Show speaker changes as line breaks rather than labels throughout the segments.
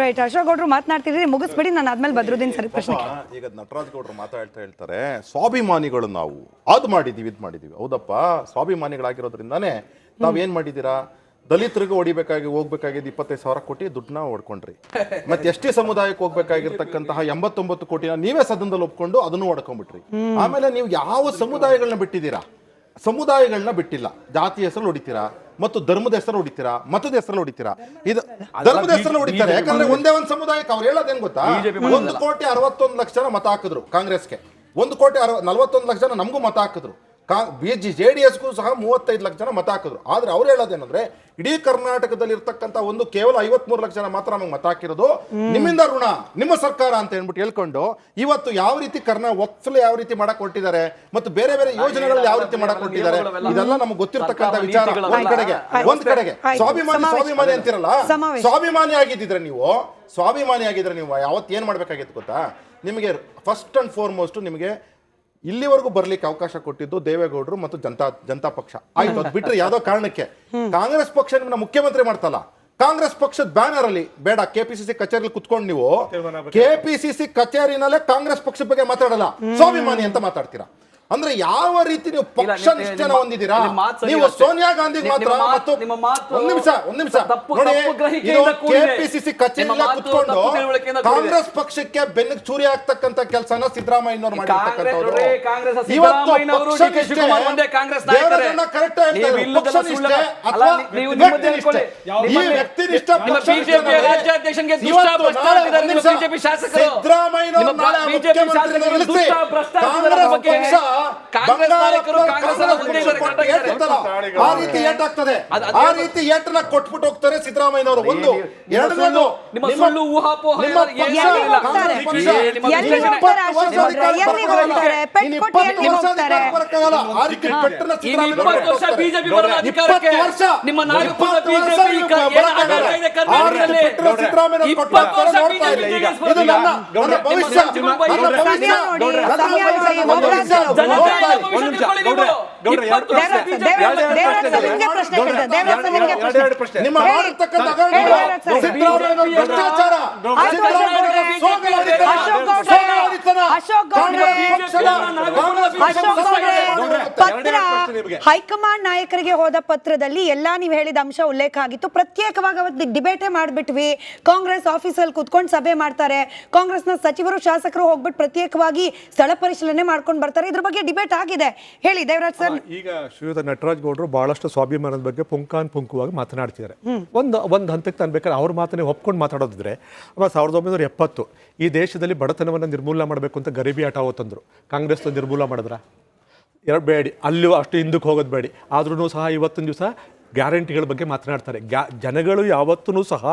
Right Ashok ಗೌಡ್ರು ಮಾತನಾಡ್ತಿದ್ರಿ ಮುಗಿಸ್ಬಿಡಿ ನಾನು ಆದ್ಮೇಲೆ ಬದ್ರುದ್ದೀನ್ ಸರ್ ಪ್ರಶ್ನೆ.
ಪಾಪ, ಈಗ ನಟರಾಜ್ ಗೌಡ್ರು ಮಾತಾಡ್ತಾ ಹೇಳ್ತಾರೆ ಸ್ವಾಭಿಮಾನಿಗಳು ನಾವು ಅದು ಮಾಡಿದೀವಿ ಇದು ಮಾಡಿದೀವಿ ಹೌದಪ್ಪ ಸ್ವಾಭಿಮಾನಿಗಳಾಗಿರೋದ್ರಿಂದಾನೇ ನಾವ್ ಏನ್ ಮಾಡಿದೀರಾ ದಲಿತರಿಗೆ ಹೊಡಿಬೇಕಾಗಿ ಹೋಗ್ಬೇಕಾಗಿದ್ದು ಇಪ್ಪತ್ತೈದು ಸಾವಿರ ಕೋಟಿ ದುಡ್ಡನ್ನ ಹೊಡ್ಕೊಂಡ್ರಿ. ಮತ್ತೆ ಎಷ್ಟೇ ಸಮುದಾಯಕ್ಕೆ ಹೋಗ್ಬೇಕಾಗಿರ್ತಕ್ಕಂತಹ ಎಂಬತ್ತೊಂಬತ್ತು ಕೋಟಿನ ನೀವೇ ಸದನದಲ್ಲಿ ಒಪ್ಕೊಂಡು ಅದನ್ನು ಹೊಡ್ಕೊಂಡ್ಬಿಟ್ರಿ. ಆಮೇಲೆ ನೀವು ಯಾವ ಸಮುದಾಯಗಳನ್ನ ಬಿಟ್ಟಿದ್ದೀರಾ? ಸಮುದಾಯಗಳನ್ನ ಬಿಟ್ಟಿಲ್ಲ. ಜಾತಿ ಹೆಸರು ಹೊಡಿತೀರಾ? ಮತ್ತು ಧರ್ಮದ ಹೆಸರು ಹೊಡಿತೀರಾ? ಮತದ ಹೆಸರು ಹೊಡಿತೀರಾ? ಇದು ಧರ್ಮದ ಹೆಸರು ಹೊಡಿತಾರೆ. ಯಾಕಂದ್ರೆ ಒಂದೇ ಒಂದು ಸಮುದಾಯಕ್ಕೆ ಅವ್ರು ಹೇಳೋದೇನ್ ಗೊತ್ತಾ? ಒಂದು ಕೋಟಿ ಅರವತ್ತೊಂದು ಲಕ್ಷ ಜನ ಮತ ಹಾಕಿದ್ರು ಕಾಂಗ್ರೆಸ್ಗೆ. ಒಂದು ಕೋಟಿ ಅರವ ನಲವತ್ತೊಂದು ಲಕ್ಷ ಜನ ನಮಗೂ ಮತ ಹಾಕಿದ್ರು. ಕಾ ಬಿ ಜಿ ಜೆ ಡಿ ಎಸ್ಗೂ ಸಹ ಮೂವತ್ತೈದು ಲಕ್ಷ ಜನ ಮತ ಹಾಕಿದ್ರು. ಆದ್ರೆ ಅವ್ರು ಹೇಳೋದೇನಂದ್ರೆ ಇಡೀ ಕರ್ನಾಟಕದಲ್ಲಿ ಇರ್ತಕ್ಕಂಥ ಒಂದು ಕೇವಲ ಐವತ್ಮೂರು ಲಕ್ಷ ಜನ ಮಾತ್ರ ನಮಗೆ ಮತ ಹಾಕಿರೋದು ನಿಮ್ಮಿಂದ ಋಣ ನಿಮ್ಮ ಸರ್ಕಾರ ಅಂತ ಹೇಳ್ಬಿಟ್ಟು ಹೇಳ್ಕೊಂಡು ಇವತ್ತು ಯಾವ ರೀತಿ ಕರ್ನಾ ಒಕ್ಸಲು ಯಾವ ರೀತಿ ಮಾಡಕ್ ಹೊಟ್ಟಿದ್ದಾರೆ ಮತ್ತು ಬೇರೆ ಬೇರೆ ಯೋಜನೆಗಳು ಯಾವ ರೀತಿ ಮಾಡಕ್ ಹೊಟ್ಟಿದ್ದಾರೆ ಇದೆಲ್ಲ ನಮ್ಗೆ ಗೊತ್ತಿರ್ತಕ್ಕಂಥ ವಿಚಾರ. ಒಂದ್ ಕಡೆಗೆ ಒಂದ್ ಕಡೆಗೆ. ಸ್ವಾಭಿಮಾನಿ ಸ್ವಾಭಿಮಾನಿ ಅಂತಿರಲ್ಲ. ಸ್ವಾಭಿಮಾನಿ ಆಗಿದ್ದಿದ್ರೆ ನೀವು ಸ್ವಾಭಿಮಾನಿ ಆಗಿದ್ರೆ ನೀವು ಯಾವತ್ತು ಏನ್ ಮಾಡ್ಬೇಕಾಗಿತ್ತು ಗೊತ್ತಾ? ನಿಮಗೆ ಫಸ್ಟ್ ಅಂಡ್ ಫಾರ್ಮೋಸ್ಟ್ ನಿಮಗೆ ಇಲ್ಲಿವರೆಗೂ ಬರ್ಲಿಕ್ಕೆ ಅವಕಾಶ ಕೊಟ್ಟಿದ್ದು ದೇವೇಗೌಡರು ಮತ್ತು ಜನತಾ ಜನತಾ ಪಕ್ಷ. ಆಯ್ತು ಅದು ಬಿಟ್ರೆ ಯಾವ್ದೋ ಕಾರಣಕ್ಕೆ? ಕಾಂಗ್ರೆಸ್ ಪಕ್ಷ ನಿಮ್ಮನ್ನ ಮುಖ್ಯಮಂತ್ರಿ ಮಾಡ್ತಲ್ಲ? ಕಾಂಗ್ರೆಸ್ ಪಕ್ಷದ ಬ್ಯಾನರ್ ಅಲ್ಲಿ ಬೇಡ ಕೆಪಿಸಿಸಿ ಕಚೇರಿಲಿ ಕುತ್ಕೊಂಡು ನೀವು ಕೆಪಿಸಿಸಿ ಕಚೇರಿನಲ್ಲೇ ಕಾಂಗ್ರೆಸ್ ಪಕ್ಷದ ಬಗ್ಗೆ ಮಾತಾಡಲ್ಲ. ಸ್ವಾಭಿಮಾನಿ ಅಂತ ಮಾತಾಡ್ತೀರಾ? ಅಂದ್ರೆ ಯಾವ ರೀತಿ ನೀವು ಪಕ್ಷ
ನಿಷ್ಠೆ
ನಿಷ್ಠೆನ ಹೊಂದಿದ್ದೀರಾ? ನೀವು ಸೋನಿಯಾ
ಗಾಂಧಿ
ಮಾತ್ರ ಮತ್ತು ಒಂದ್ ನಿಮಿಷ ಒಂದ್ ನಿಮಿಷ. ಕೆಪಿಸಿಸಿ ಕಚೇರಿಯಲ್ಲೇ ಕುತ್ಕೊಂಡು. ಕಾಂಗ್ರೆಸ್ ಪಕ್ಷಕ್ಕೆ ಬೆನ್ನಿಗೆ ಚೂರಿ ಆಗ್ತಕ್ಕಂತ ಕೆಲಸನ ಸಿದ್ದರಾಮಯ್ಯನವರು ಮಾಡಿರ್ತಕ್ಕಂಥವ್ರು
ಕಾಂಗ್ರೆಸ್ ನೋಡಿ, ಕಾಂಗ್ರೆಸ್
ಇವತ್ತು ಪಕ್ಷ
ಡಿ ಕೆ ಕಾಂಗ್ರೆಸ್ ನಾಯಕರೇ.
ದೇವರನ್ನ correct ಆಗಿ
ನೀವು
ಪಕ್ಷ ನಿಷ್ಠೆ ಅಥವಾ ವ್ಯಕ್ತಿ ನಿಷ್ಠೆ. ಈ ಪಕ್ಷ. ಸಿದ್ದರಾಮಯ್ಯನವರು ನಾಳೆ ಕಾಂಗ್ರೆಸ್ ಪಕ್ಷ
ಕಾಂಗ್ರೆಸ್ ನಾಯಕರು?
ಆ ರೀತಿ ಏಟಾಗ್ತದೆ
ಅದು- ಅದು
ಆ ರೀತಿ ಏಟನ್ನ ಕೊಟ್ಬಿಟ್ಟು ಹೋಗ್ತಾರೆ ಸಿದ್ದರಾಮಯ್ಯನವರು. ಒಂದು
ನಿಮ್ಮ
ಎರಡನೇದು
ನಿಮ್ಮ ಸುಳ್ಳು ಊಹಾಪೋಹ
ನಿಮ್ಮ
ಏನು
ಪಕ್ಷ
ಇಲ್ಲ.
ಎಲ್ಲಿ ಹೋಗ್ತಾರೆ?
ಕಾಂಗ್ರೆಸ್ ಕಾಂಗ್ರೆಸ್
ಪತ್ರ. ಹೈಕಮಾಂಡ್ ನಾಯಕರಿಗೆ ಹೋದ ಪತ್ರದಲ್ಲಿ ಎಲ್ಲಾ ನೀವು ಹೇಳಿದ ಅಂಶ ಉಲ್ಲೇಖ ಆಗಿತ್ತು. ಪ್ರತ್ಯೇಕವಾಗಿ ಅವತ್ತು ಡಿಬೇಟೇ ಮಾಡ್ಬಿಟ್ವಿ. ಕಾಂಗ್ರೆಸ್ ಆಫೀಸಲ್ಲಿ ಕುತ್ಕೊಂಡು ಸಭೆ ಮಾಡ್ತಾರೆ. ಕಾಂಗ್ರೆಸ್ನ ಸಚಿವರು ಶಾಸಕರು ಹೋಗ್ಬಿಟ್ಟು ಪ್ರತ್ಯೇಕವಾಗಿ ಸ್ಥಳ ಪರಿಶೀಲನೆ ಮಾಡ್ಕೊಂಡು ಬರ್ತಾರೆ. ಇದ್ರ ಬಗ್ಗೆ ಡಿಬೇಟ್ ಆಗಿದೆ. ಹೇಳಿ ದೇವರಾಜ್ ಸರ್
ಈಗ ಶ್ರೀಯುತ ನಟರಾಜ್ ಗೌಡರು ಬಹಳಷ್ಟು ಸ್ವಾಭಿಮಾನದ ಬಗ್ಗೆ ಪುಂಕಾನ್ ಪುಂಕುವಾಗಿ ಮಾತನಾಡ್ತಿದ್ದಾರೆ. ಒಂದು ಒಂದು ಹಂತಕ್ಕೆ ನಾನು ಬೇಕಾದ್ರೆ ಅವ್ರ ಮಾತನ್ನೇ ಒಪ್ಕೊಂಡು ಮಾತಾಡೋದಿದ್ರೆ ಅವ ಸಾವಿರದ ಒಂಬೈನೂರ ಎಪ್ಪತ್ತು ಈ ದೇಶದಲ್ಲಿ ಬಡತನವನ್ನು ನಿರ್ಮೂಲನೆ ಮಾಡಬೇಕು ಅಂತ ಗರೀಬಿ ಆಟ ತಂದರು ಕಾಂಗ್ರೆಸ್ ನಿರ್ಮೂಲ ಮಾಡಿದ್ರ? ಎರಡು ಬೇಡಿ. ಅಲ್ಲೂ ಅಷ್ಟು ಹಿಂದಕ್ಕೆ ಹೋಗೋದು ಬೇಡಿ. ಆದ್ರೂ ಸಹ ಇವತ್ತಿನ ದಿವಸ ಗ್ಯಾರಂಟಿಗಳ ಬಗ್ಗೆ ಮಾತನಾಡ್ತಾರೆ. ಗ್ಯಾ ಜನಗಳು ಯಾವತ್ತೂ ಸಹ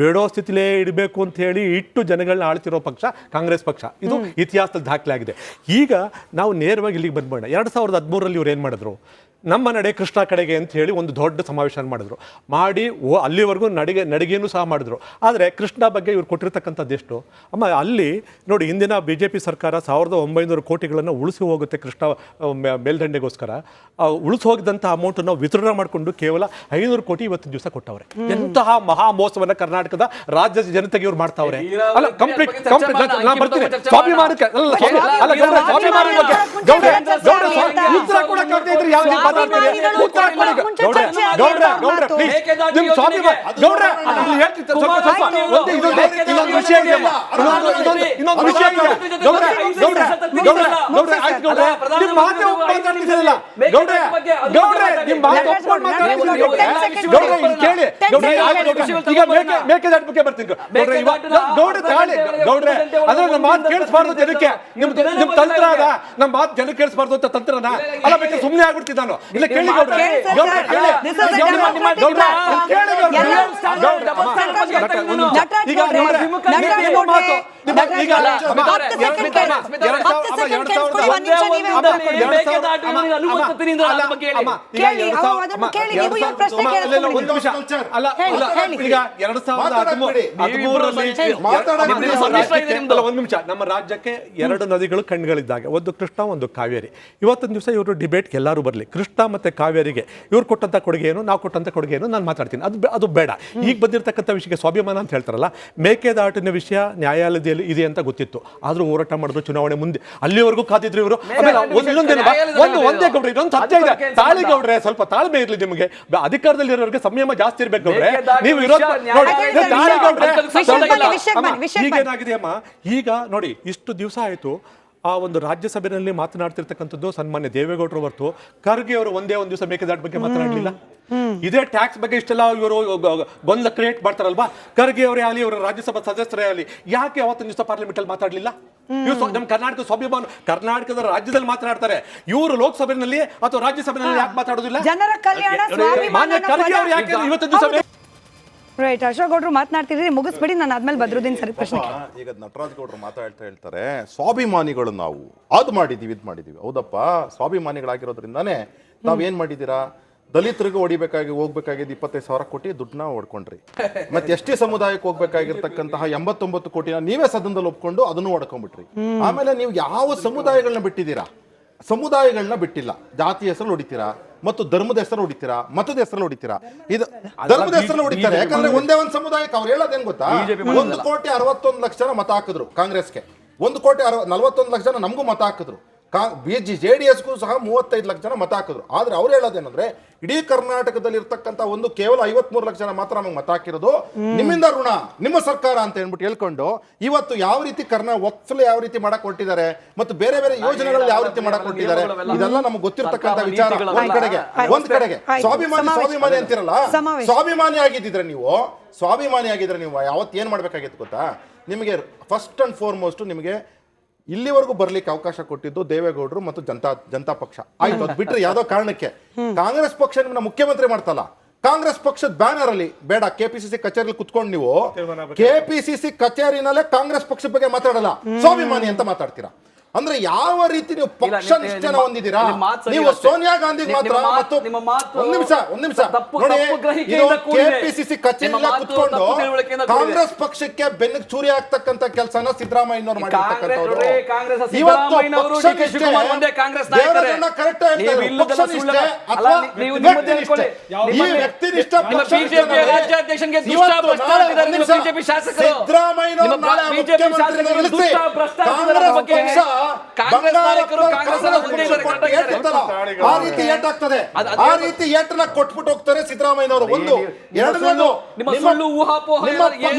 ಬೇಡೋ ಸ್ಥಿತಿಲೇ ಇಡಬೇಕು ಅಂತ ಹೇಳಿ ಇಟ್ಟು ಜನಗಳನ್ನ ಆಳ್ತಿರೋ ಪಕ್ಷ ಕಾಂಗ್ರೆಸ್ ಪಕ್ಷ. ಇದು ಇತಿಹಾಸದ ದಾಖಲೆ ಆಗಿದೆ ಈಗ ನಾವು ನೇರವಾಗಿ ಇಲ್ಲಿಗೆ ಬಂದ್ಬೋಣ ಎರಡು ಸಾವಿರದ ಹದಿಮೂರರಲ್ಲಿ ಇವ್ರು ಏನು ಮಾಡಿದ್ರು? ನಮ್ಮ ನಡೆ ಕೃಷ್ಣ ಕಡೆಗೆ ಅಂತ ಹೇಳಿ ಒಂದು ದೊಡ್ಡ ಸಮಾವೇಶ ಮಾಡಿದ್ರು. ಮಾಡಿ ಓ ಅಲ್ಲಿವರೆಗೂ ನಡಿಗೆ ನಡಿಗೆನೂ ಸಹ ಮಾಡಿದ್ರು. ಆದರೆ ಕೃಷ್ಣ ಬಗ್ಗೆ ಇವ್ರು ಕೊಟ್ಟಿರ್ತಕ್ಕಂಥದ್ದು ಎಷ್ಟು? ಅಮ್ಮ ಅಲ್ಲಿ ನೋಡಿ ಹಿಂದಿನ ಬಿ ಜೆ ಪಿ ಸರ್ಕಾರ ಸಾವಿರದ ಒಂಬೈನೂರು ಕೋಟಿಗಳನ್ನು ಉಳಿಸಿ ಹೋಗುತ್ತೆ ಕೃಷ್ಣ ಮೇಲ್ದಂಡೆಗೋಸ್ಕರ. ಆ ಉಳಿಸಿ ಹೋಗಿದ್ದಂಥ ಅಮೌಂಟನ್ನು ವಿತರಣೆ ಮಾಡಿಕೊಂಡು ಕೇವಲ ಐನೂರು ಕೋಟಿ ಇವತ್ತಿನ ದಿವಸ ಕೊಟ್ಟವ್ರೆ. ಎಂತಹ ಮಹಾ ಮೋಸವನ್ನ ಕರ್ನಾಟಕದ ರಾಜ್ಯದ ಜನತೆಗೆ ಇವ್ರು ಮಾಡ್ತಾವ್ರೆ. ಅಲ್ಲ ಕಂಪ್ಲೀಟ್ ಕಂಪ್ಲೀಟ್ ನಾನು ಬರ್ತೀನಿ. ಸ್ವಾಭಿಮಾನಕ್ಕೆ ಅಲ್ಲ ಬಗ್ಗೆ ಮಾತಾಡ್ತೀರಿ? ಇನ್ನೊಂದು ವಿಷಯ ಇದೆ ಗೌಡ್ರೆ ಗೌಡ್ರೆ ಗೌಡ್ರೆ ಗೌಡ್ರೆ ಆಯ್ತು ಗೌಡ್ರೆ. ನಿಮ್ ಮಾತೇ ಒಪ್ಪು ಗೌಡ್ರೆ ಗೌಡ್ರೆ ನಿಮ್ ಮಾತು ಒಪ್ಕೊಂಡು ಗೌಡ್ರೆ ಇಲ್ಲಿ ಕೇಳಿ. ಗೌಡ್ರೆ ಆಯ್ತು ಗೌಡ್ರೆ. ಈಗ ಮೇಕೆ ಮೇಕೆ ಬಗ್ಗೆ ಬರ್ತೀನಿ ಗೌಡ್ರೆ. ಇವಾಗ ಗೌಡ್ರೆ ತಾಳಿ ಗೌಡ್ರೆ. ಅದ್ರ ನಮ್ಮ ಮಾತು ಕೇಳಿಸ್ಬಾರ್ದು ಜನಕ್ಕೆ. ನಿಮ್ ನಿಮ್ ತಂತ್ರ ಅದ. ನಮ್ಮ ಮಾತು ಜನಕ್ಕೆ ಕೇಳಿಸ್ಬಾರ್ದು ಅಂತ ತಂತ್ರನ. ಅಲ್ಲ ಬೇಕಾದ್ರೆ ಸುಮ್ಮನೆ ಆಗ್ಬಿಡ್ತೀನಿ ನಾನು. ಇಲ್ಲ ಕೇಳಿ ಗೌಡ್ರೆ.
ಕೇಳಿ
ಗೌಡ್ರೆ ಕೇಳಿ. ಗೌಡ್ರೆ ಗೌಡ್ರೆ ಈಗ ನಿಮ್ಮ ಮಾತು ನಿಮ್ಮ
ಒಂದ್ ನಿಮಿಷ.
ರಾಜ್ಯಕ್ಕೆ ಎರಡು ನದಿಗಳು ಕಣ್ಗಳಿದ್ದಾಗ ಒಂದು ಕೃಷ್ಣ ಒಂದು ಕಾವೇರಿ. ಇವತ್ತೊಂದು ದಿವಸ ಇವರು ಡಿಬೇಟ್ ಎಲ್ಲರೂ ಬರಲಿ. ಕೃಷ್ಣ ಮತ್ತೆ ಕಾವೇರಿಗೆ. ಇವ್ರು ಕೊಟ್ಟಂತ ಕೊಡುಗೆ ಏನು ನಾವು ಕೊಟ್ಟಂತ ಕೊಡುಗೆ ಏನು ನಾನು ಮಾತಾಡ್ತೀನಿ. ಅದು ಅದು ಬೇಡ. ಈಗ ಬಂದಿರತಕ್ಕಂಥ ವಿಷಯಕ್ಕೆ ಸ್ವಾಭಿಮಾನ ಅಂತ ಹೇಳ್ತಾರಲ್ಲ ಮೇಕೆದಾಟಿನ ವಿಷಯ ನ್ಯಾಯಾಲಯದಲ್ಲಿ ಇದೆ ಅಂತ ಗೊತ್ತಿತ್ತು. ಆದ್ರೂ ಹೋರಾಟ ಮಾಡಿದ್ರು ಚುನಾವಣೆ ಮುಂದೆ. ಅಲ್ಲಿವರೆಗೂ ಕಾದಿದ್ರು ಇವರು. ಆಮೇಲೆ
ಮೇಕೆದಾಟಿನ
ಒಂದೊಂದೇನು ಒಂದು ಒಂದೇ. ಗೌಡ್ರೆ ಇದೊಂದು ಸತ್ಯ ಇದೆ. ತಾಳಿ ಗೌಡ್ರೆ ಸ್ವಲ್ಪ ತಾಳ್ಮೆ ಇರಲಿ ನಿಮಗೆ. ಅಧಿಕಾರದಲ್ಲಿ ಇರೋರಿಗೆ ಸಂಯಮ ಜಾಸ್ತಿ ಇರ್ಬೇಕು ಗೌಡ್ರೆ. ನೀವು ವಿರೋಧ ತಾಳಿ ಗೌಡ್ರೆ
ಅದಕ್ಕೆ
ವಿಷಯಕ್ಕೆ
ಸಂಬಂಧ ಇಲ್ಲ.
ಅಮ್ಮ, ಈಗ ಏನಾಗಿದೆ ಅಮ್ಮ? ಈಗ ನೋಡಿ ಇಷ್ಟು ದಿವಸ ಆಯಿತು. ಆ ಒಂದು ರಾಜ್ಯಸಭೆಯಲ್ಲಿ ಮಾತನಾಡ್ತಿರ್ತಕ್ಕಂಥದ್ದು ಸನ್ಮಾನ್ಯ ದೇವೇಗೌಡರು ಹೊರತು. ಖರ್ಗೆ ಅವರು ಒಂದೇ ಒಂದು ದಿವಸ ಮೇಕೆದಾಟ ಬಗ್ಗೆ ಮಾತನಾಡಲಿಲ್ಲ. ಇದೇ ಟ್ಯಾಕ್ಸ್ ಬಗ್ಗೆ ಇಷ್ಟೆಲ್ಲ ಇವರು ಗೊಂದಲ ಕ್ರಿಯೇಟ್ ಮಾಡ್ತಾರಲ್ವಾ? ಖರ್ಗೆ ಅವರೇ ಆಗಲಿ ಅವರ ರಾಜ್ಯಸಭಾ ಸದಸ್ಯರೇ ಆಗಲಿ ಯಾಕೆ ಅವತ್ತೊಂದು ದಿವಸ ಪಾರ್ಲಿಮೆಂಟ್ ಅಲ್ಲಿ ಮಾತಾಡಲಿಲ್ಲ? ಇವ್ರು ನಮ್ಮ ಕರ್ನಾಟಕ ಸ್ವಾಭಿಮಾನ ಕರ್ನಾಟಕದ ರಾಜ್ಯದಲ್ಲಿ ಮಾತನಾಡ್ತಾರೆ. ಇವರು ಲೋಕಸಭೆಯಲ್ಲಿ ಅಥವಾ ರಾಜ್ಯಸಭೆಯಲ್ಲಿ ಯಾಕೆ ಮಾತಾಡೋದಿಲ್ಲ? ಮಾನ್ಯ ಖರ್ಗೆ ಅವರು ಯಾಕೆ ಇವತ್ತೊಂದು ದಿವಸ.
ರೈಟ್ ಅಶೋಕ್ ಗೌಡ್ರು ಮಾತನಾಡ್ತಿದ್ರಿ ಮುಗಿಸ್ಬಿಡಿ ನಾನು ಆದ್ಮೇಲೆ ಬದ್ರುದ್ದೀನ್ ಸರಿ ಪ್ರಶ್ನೆ.
ಈಗ ನಟರಾಜ್ ಗೌಡ್ರು ಮಾತಾಡ್ತಾ ಹೇಳ್ತಾರೆ ಸ್ವಾಭಿಮಾನಿಗಳು ನಾವು ಅದು ಮಾಡಿದೀವಿ ಇದು ಮಾಡಿದೀವಿ ಹೌದಪ್ಪ ಸ್ವಾಭಿಮಾನಿಗಳಾಗಿರೋದ್ರಿಂದಾನೇ ನಾವ್ ಏನ್ ಮಾಡಿದೀರಾ ದಲಿತರಿಗೆ ಹೊಡಿಬೇಕಾಗಿ ಹೋಗ್ಬೇಕಾಗಿದ್ದು ಇಪ್ಪತ್ತೈದು ಸಾವಿರ ಕೋಟಿ ದುಡ್ಡನ್ನ ಹೊಡ್ಕೊಂಡ್ರಿ. ಮತ್ತೆ ಎಷ್ಟೇ ಸಮುದಾಯಕ್ಕೆ ಹೋಗ್ಬೇಕಾಗಿರ್ತಕ್ಕಂತಹ ಎಂಬತ್ತೊಂಬತ್ತು ಕೋಟಿನ ನೀವೇ ಸದನದಲ್ಲಿ ಒಪ್ಕೊಂಡು ಅದನ್ನು ಹೊಡ್ಕೊಂಡ್ಬಿಟ್ರಿ. ಆಮೇಲೆ ನೀವು ಯಾವ ಸಮುದಾಯಗಳನ್ನ ಬಿಟ್ಟಿದ್ದೀರಾ? ಸಮುದಾಯಗಳನ್ನ ಬಿಟ್ಟಿಲ್ಲ. ಜಾತಿ ಹೆಸರು ಹೊಡಿತೀರಾ? ಮತ್ತು ಧರ್ಮದ ಹೆಸರು ಹೊಡಿತೀರಾ? ಮತದ ಹೆಸರು ಹೊಡಿತೀರಾ? ಇದು ಧರ್ಮದ ಹೆಸರು ಹೊಡಿತಾರೆ. ಯಾಕಂದ್ರೆ ಒಂದೇ ಒಂದು ಸಮುದಾಯಕ್ಕೆ ಅವ್ರು ಹೇಳೋದೇನ್ ಗೊತ್ತಾ? ಒಂದು ಕೋಟಿ ಅರವತ್ತೊಂದು ಲಕ್ಷ ಜನ ಮತ ಹಾಕಿದ್ರು ಕಾಂಗ್ರೆಸ್ಗೆ. ಒಂದು ಕೋಟಿ ಅರವ ನಲವತ್ತೊಂದು ಲಕ್ಷ ಜನ ನಮಗೂ ಮತ ಹಾಕಿದ್ರು. ಕಾ ಬಿ ಜಿ ಜೆ ಡಿ ಎಸ್ಗೂ ಸಹ ಮೂವತ್ತೈದು ಲಕ್ಷ ಜನ ಮತ ಹಾಕಿದ್ರು. ಆದ್ರೆ ಅವ್ರು ಹೇಳೋದೇನಂದ್ರೆ ಇಡೀ ಕರ್ನಾಟಕದಲ್ಲಿ ಇರ್ತಕ್ಕಂಥ ಒಂದು ಕೇವಲ ಐವತ್ಮೂರು ಲಕ್ಷ ಜನ ಮಾತ್ರ ನಮಗೆ ಮತ ಹಾಕಿರೋದು ನಿಮ್ಮಿಂದ ಋಣ ನಿಮ್ಮ ಸರ್ಕಾರ ಅಂತ ಹೇಳ್ಬಿಟ್ಟು ಹೇಳ್ಕೊಂಡು ಇವತ್ತು ಯಾವ ರೀತಿ ಕರ್ನಾ ಒಕ್ಸಲು ಯಾವ ರೀತಿ ಮಾಡಕ್ ಕೊಟ್ಟಿದ್ದಾರೆ ಮತ್ತು ಬೇರೆ ಬೇರೆ ಯೋಜನೆಗಳಲ್ಲಿ ಯಾವ ರೀತಿ ಮಾಡಕ್ ಹೊಟ್ಟಿದ್ದಾರೆ ಇದೆಲ್ಲ ನಮ್ಗೆ ಗೊತ್ತಿರ್ತಕ್ಕಂಥ ವಿಚಾರ. ಒಂದ್ ಕಡೆಗೆ ಒಂದ್ ಕಡೆಗೆ. ಸ್ವಾಭಿಮಾನಿ ಸ್ವಾಭಿಮಾನಿ ಅಂತಿರಲ್ಲ. ಸ್ವಾಭಿಮಾನಿ ಆಗಿದ್ದಿದ್ರೆ ನೀವು ಸ್ವಾಭಿಮಾನಿ ಆಗಿದ್ರೆ ನೀವು ಯಾವತ್ತು ಏನ್ ಮಾಡ್ಬೇಕಾಗಿತ್ತು ಗೊತ್ತಾ? ನಿಮಗೆ ಫಸ್ಟ್ ಅಂಡ್ ಫಾರ್ಮೋಸ್ಟ್ ನಿಮಗೆ ಇಲ್ಲಿವರೆಗೂ ಬರ್ಲಿಕ್ಕೆ ಅವಕಾಶ ಕೊಟ್ಟಿದ್ದು ದೇವೇಗೌಡರು ಮತ್ತು ಜನತಾ ಜನತಾ ಪಕ್ಷ. ಆಯ್ತು ಅದು ಬಿಟ್ರೆ ಯಾವ್ದೋ ಕಾರಣಕ್ಕೆ? ಕಾಂಗ್ರೆಸ್ ಪಕ್ಷ ನಿಮ್ಮನ್ನ ಮುಖ್ಯಮಂತ್ರಿ ಮಾಡ್ತಲ್ಲ? ಕಾಂಗ್ರೆಸ್ ಪಕ್ಷದ ಬ್ಯಾನರ್ ಅಲ್ಲಿ ಬೇಡ ಕೆಪಿಸಿಸಿ ಕಚೇರಿ ಕುತ್ಕೊಂಡು ನೀವು ಕೆಪಿಸಿಸಿ ಕಚೇರಿನಲ್ಲೇ ಕಾಂಗ್ರೆಸ್ ಪಕ್ಷದ ಬಗ್ಗೆ ಮಾತಾಡಲ್ಲ. ಸ್ವಾಭಿಮಾನಿ ಅಂತ ಮಾತಾಡ್ತೀರಾ? ಅಂದ್ರೆ ಯಾವ ರೀತಿ ನೀವು ಪಕ್ಷ
ನಿಷ್ಠೆ
ನಿಷ್ಠೆನ ಹೊಂದಿದ್ದೀರಾ? ನೀವು ಸೋನಿಯಾ
ಗಾಂಧಿ
ಮಾತ್ರ ಮತ್ತು ಒಂದ್ ನಿಮಿಷ ಒಂದ್ ನಿಮಿಷ. ಕೆಪಿಸಿಸಿ ಕಚೇರಿಯಲ್ಲೇ
ಮಾತು
ಕುತ್ಕೊಂಡು. ಕಾಂಗ್ರೆಸ್ ಪಕ್ಷಕ್ಕೆ ಬೆನ್ನಿಗೆ ಚೂರಿ ಆಗ್ತಕ್ಕಂತ ಕೆಲಸನ ಸಿದ್ದರಾಮಯ್ಯನವರು ಮಾಡಿರ್ತಕ್ಕಂಥವ್ರು.
ಕಾಂಗ್ರೆಸ್ ನೋಡಿ, ಕಾಂಗ್ರೆಸ್
ಇವತ್ತು ಪಕ್ಷ
ಡಿ ಕೆ ಶಿವಕುಮಾರ್ ಒಂದೇ ಕಾಂಗ್ರೆಸ್ ನಾಯಕರೇ.
ದೇವರನ್ನ correct ಆಗಿ
ನೀವು
ಪಕ್ಷ ನಿಷ್ಠೆ ಅಥವಾ ವ್ಯಕ್ತಿ ನಿಷ್ಠೆ. ಈ ವ್ಯಕ್ತಿ ನಿಷ್ಠ ಪಕ್ಷ. ಸಿದ್ದರಾಮಯ್ಯನವರು ನಾಳೆ ಮುಖ್ಯಮಂತ್ರಿ ಕಾಂಗ್ರೆಸ್ ಪಕ್ಷ
ಕಾಂಗ್ರೆಸ್ ನಾಯಕರು.
ಆ ರೀತಿ ಏಟಾಗ್ತದೆ. ಆ ರೀತಿ ಏಟನ್ನ ಕೊಟ್ಬಿಟ್ಟು ಹೋಗ್ತಾರೆ ಸಿದ್ದರಾಮಯ್ಯನವರು. ಒಂದು
ನಿಮ್ಮ
ಎರಡನೇದು
ನಿಮ್ಮ ಸುಳ್ಳು ಊಹಾಪೋಹ
ನಿಮ್ಮ ಪಕ್ಷ-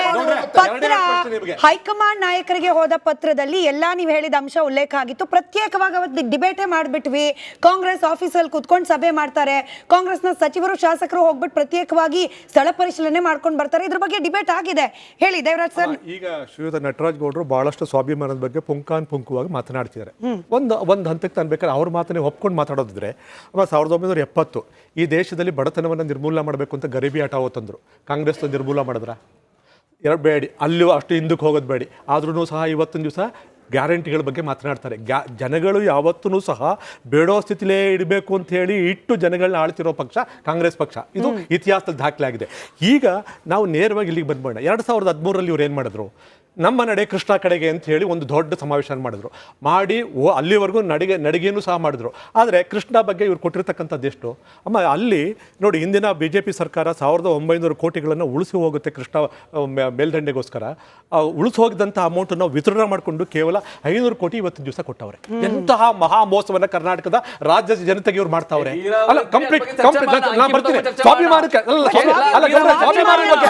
ಪತ್ರ ಹೈಕಮಾಂಡ್ ನಾಯಕರಿಗೆ ಹೋದ ಪತ್ರದಲ್ಲಿ ಎಲ್ಲಾ ನೀವು ಹೇಳಿದ ಅಂಶ ಉಲ್ಲೇಖ ಆಗಿತ್ತು. ಪ್ರತ್ಯೇಕವಾಗಿ ಅವತ್ತು ಡಿಬೇಟೇ ಮಾಡ್ಬಿಟ್ವಿ. ಕಾಂಗ್ರೆಸ್ ಆಫೀಸಲ್ಲಿ ಕುತ್ಕೊಂಡು ಸಭೆ ಮಾಡ್ತಾರೆ. ಕಾಂಗ್ರೆಸ್ನ ಸಚಿವರು ಶಾಸಕರು ಹೋಗ್ಬಿಟ್ಟು ಪ್ರತ್ಯೇಕವಾಗಿ ಸ್ಥಳ ಪರಿಶೀಲನೆ ಮಾಡ್ಕೊಂಡು ಬರ್ತಾರೆ. ಇದ್ರ ಬಗ್ಗೆ ಡಿಬೇಟ್ ಆಗಿದೆ. ಹೇಳಿ ದೇವರಾಜ್ ಸರ್.
ಈಗ ಶ್ರೀಯುತ ನಟರಾಜ್ ಗೌಡರು ಬಹಳಷ್ಟು ಸ್ವಾಭಿಮಾನದ ಬಗ್ಗೆ ಪುಂಕಾನ್ ಪುಂಕುವಾಗಿ ಮಾತನಾಡ್ತಿದ್ದಾರೆ. ಒಂದು ಒಂದು ಹಂತಕ್ಕೆ ನಾನು ಬೇಕಾದ್ರೆ ಅವ್ರ ಮಾತನ್ನೇ ಒಪ್ಕೊಂಡು ಮಾತಾಡೋದಿದ್ರೆ ಸಾವಿರದ ಒಂಬೈನೂರ ಎಪ್ಪತ್ತು ಈ ದೇಶದಲ್ಲಿ ಬಡತನವನ್ನು ನಿರ್ಮೂಲನೆ ಮಾಡಬೇಕು ಅಂತ ಗರಿಬಿ ಆಟ ತಂದರು ಕಾಂಗ್ರೆಸ್ ನಿರ್ಮೂಲ ಮಾಡಿದ್ರ? ಬೇಡಿ. ಅಲ್ಲೂ ಅಷ್ಟು ಹಿಂದಕ್ಕೆ ಹೋಗೋದು ಬೇಡಿ. ಆದ್ರೂ ಸಹ ಇವತ್ತಿನ ದಿವಸ ಗ್ಯಾರಂಟಿಗಳ ಬಗ್ಗೆ ಮಾತನಾಡ್ತಾರೆ. ಗ್ಯಾ ಜನಗಳು ಯಾವತ್ತೂ ಸಹ ಬೇಡೋ ಸ್ಥಿತಿಲೇ ಇಡಬೇಕು ಅಂತ ಹೇಳಿ ಇಟ್ಟು ಜನಗಳನ್ನ ಆಳ್ತಿರೋ ಪಕ್ಷ ಕಾಂಗ್ರೆಸ್ ಪಕ್ಷ. ಇದು ಇತಿಹಾಸದ ದಾಖಲೆ ಆಗಿದೆ ಈಗ ನಾವು ನೇರವಾಗಿ ಇಲ್ಲಿಗೆ ಬಂದ್ಬೇಡ ಎರಡು ಸಾವಿರದ ಹದಿಮೂರರಲ್ಲಿ ಇವ್ರು ಏನು ಮಾಡಿದ್ರು? ನಮ್ಮ ನಡೆ ಕೃಷ್ಣ ಕಡೆಗೆ ಅಂತ ಹೇಳಿ ಒಂದು ದೊಡ್ಡ ಸಮಾವೇಶ ಮಾಡಿದ್ರು ಮಾಡಿ ಓ ಅಲ್ಲಿವರೆಗೂ ನಡಿಗೆ ನಡಿಗೆನೂ ಸಹ ಮಾಡಿದ್ರು ಆದರೆ ಕೃಷ್ಣ ಬಗ್ಗೆ ಇವರು ಕೊಟ್ಟಿರ್ತಕ್ಕಂಥದ್ದು ಎಷ್ಟು ಅಮ್ಮ ಅಲ್ಲಿ ನೋಡಿ ಇಂದಿನ ಬಿ ಜೆ ಪಿ ಸರ್ಕಾರ ಸಾವಿರದ ಒಂಬೈನೂರು ಕೋಟಿಗಳನ್ನು ಉಳಿಸಿ ಹೋಗುತ್ತೆ ಕೃಷ್ಣ ಮೇಲ್ದಂಡೆಗೋಸ್ಕರ ಉಳಿಸಿ ಹೋಗಿದಂಥ ಅಮೌಂಟನ್ನು ವಿತರಣೆ ಮಾಡಿಕೊಂಡು ಕೇವಲ ಐನೂರು ಕೋಟಿ ಇವತ್ತಿನ ದಿವಸ ಕೊಟ್ಟವ್ರೆ ಎಂತಹ ಮಹಾ ಮೋಸವನ್ನ ಕರ್ನಾಟಕದ ರಾಜ್ಯದ ಜನತೆಗೆ ಇವ್ರು ಮಾಡ್ತಾವ್ರೆ ಅಲ್ಲ ಕಂಪ್ಲೀಟ್ ಕಂಪ್ಲೀಟ್ ನಾನು ಬರ್ತೀನಿ ಸ್ವಾಭಿಮಾನಕ್ಕೆ ಅಲ್ಲ ಸ್ವಾಭಿಮಾನದ ಬಗ್ಗೆ